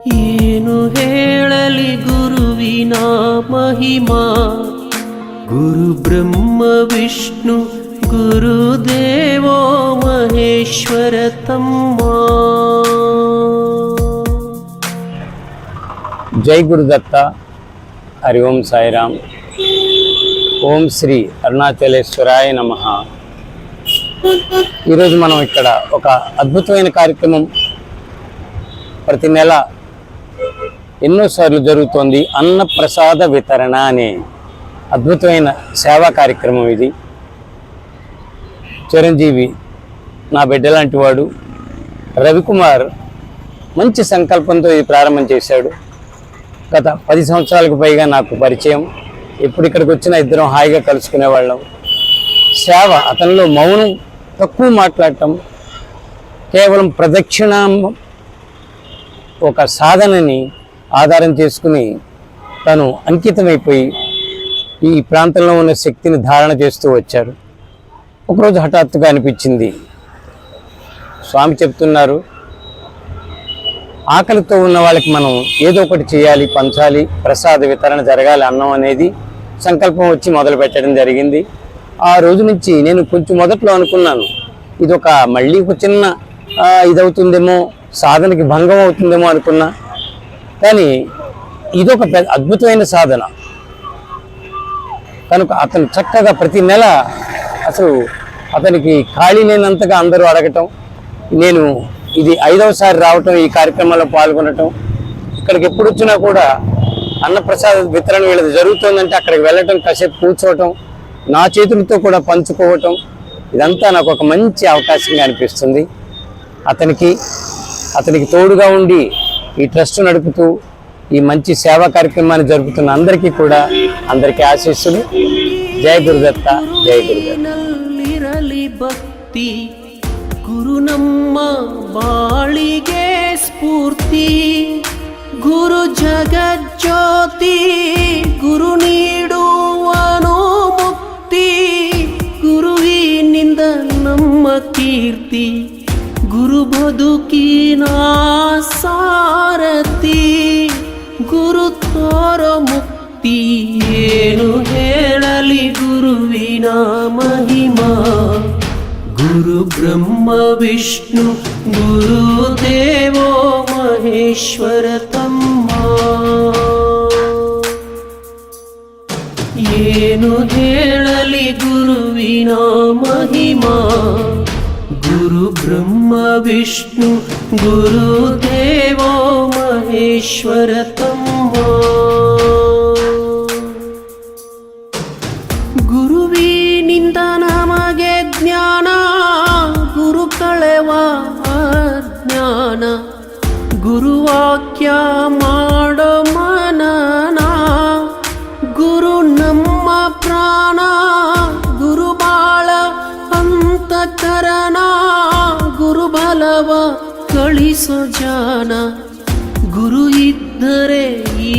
ಏನು ಹೇಳಲಿ ಗುರುವಿನ ಮಹಿಮಾ ಗುರು ಬ್ರಹ್ಮ ವಿಷ್ಣು ಗುರುದೇವೋ ಮಹೇಶ್ವರ ತಮ್ಮ జై గురుదత్త హరి ఓం సాయిరామ్ ఓం శ్రీ అరుణాచలేశ్వరాయ నమ ఈరోజు మనం ఇక్కడ ఒక అద్భుతమైన కార్యక్రమం ప్రతి నెల ఎన్నోసార్లు జరుగుతోంది అన్నప్రసాద వితరణ అనే అద్భుతమైన సేవా కార్యక్రమం ఇది. చిరంజీవి నా బిడ్డలాంటి వాడు. రవికుమార్ మంచి సంకల్పంతో ఇది ప్రారంభం చేశాడు. గత పది సంవత్సరాలకు పైగా నాకు పరిచయం. ఎప్పుడు ఇక్కడికి వచ్చినా ఇద్దరం హాయిగా కలుసుకునేవాళ్ళం సేవ అతనిలో మౌనం తక్కువ మాట్లాడటం కేవలం ప్రదక్షిణ ఒక సాధనని ఆధారం చేసుకుని తను అంకితమైపోయి ఈ ప్రాంతంలో ఉన్న శక్తిని ధారణ చేస్తూ వచ్చారు. ఒకరోజు హఠాత్తుగా అనిపించింది స్వామి చెప్తున్నారు ఆకలితో ఉన్న వాళ్ళకి మనం ఏదో ఒకటి చేయాలి పంచాలి ప్రసాద వితరణ జరగాలి అన్నం అనేది సంకల్పం వచ్చి మొదలు పెట్టడం జరిగింది. ఆ రోజు నుంచి నేను కొంచెం మొదట్లో అనుకున్నాను ఇది ఒక మళ్ళీ ఒక చిన్న ఇదవుతుందేమో సాధనకి భంగం అవుతుందేమో అనుకున్నా. కానీ ఇదొక అద్భుతమైన సాధన. కనుక అతను చక్కగా ప్రతి నెల అసలు అతనికి ఖాళీ లేనంతగా అందరూ అడగటం నేను ఇది ఐదవసారి రావటం ఈ కార్యక్రమంలో పాల్గొనటం ఇక్కడికి ఎప్పుడు వచ్చినా కూడా అన్నప్రసాద వితరణ వీళ్ళది జరుగుతుందంటే అక్కడికి వెళ్ళటం కాసేపు కూర్చోవటం నా చేతులతో కూడా పంచుకోవటం ఇదంతా నాకు ఒక మంచి అవకాశంగా అనిపిస్తుంది. అతనికి అతనికి తోడుగా ఉండి ఈ ట్రస్ట్ నడుపుతూ ఈ మంచి సేవా కార్యక్రమాన్ని జరుపుతున్న అందరికీ కూడా అందరికీ ఆశీస్సులు జయ గురుదత్త జయ గురుదత్త ನಲ್ಲಿರಲಿ ಭಕ್ತಿ ಗುರು ನಮ್ಮ ಬಾಳಿಗೆ ಸ್ಫೂರ್ತಿ ಗುರು ಜಗಜ್ಯೋತಿ ಗುರು ನೀಡುವನು ಮುಕ್ತಿ ಗುರುವಿನಿಂದ ನಮ್ಮ ಕೀರ್ತಿ ಗುರು ಬದುಕಿನ ಸಾರಥಿ ಗುರು ತೋರೋ ಮುಕ್ತಿ ಏನು ಹೇಳಲಿ ಗುರುವಿನ ಮಹಿಮಾ ಗುರು ಬ್ರಹ್ಮ ವಿಷ್ಣು ಗುರು ದೇವೋ ಮಹೇಶ್ವರ ತಮ್ಮ ಏನು ಹೇಳಲಿ ಗುರುವಿನ ಮಹಿಮಾ ಗುರು ಬ್ರಹ್ಮ ವಿಷ್ಣು ಗುರು ದೇವೋ ಮಹೇಶ್ವರ ತಮ್ಮ. ಗುರುವಿನಿಂದ ನಮಗೆ ಜ್ಞಾನ ಗುರು ಕಳೆವ ಜ್ಞಾನ ಗುರುವಾಕ್ಯ ಕಳಿಸೋ ಜಾನ ಗುರು ಇದ್ದರೆ ಈ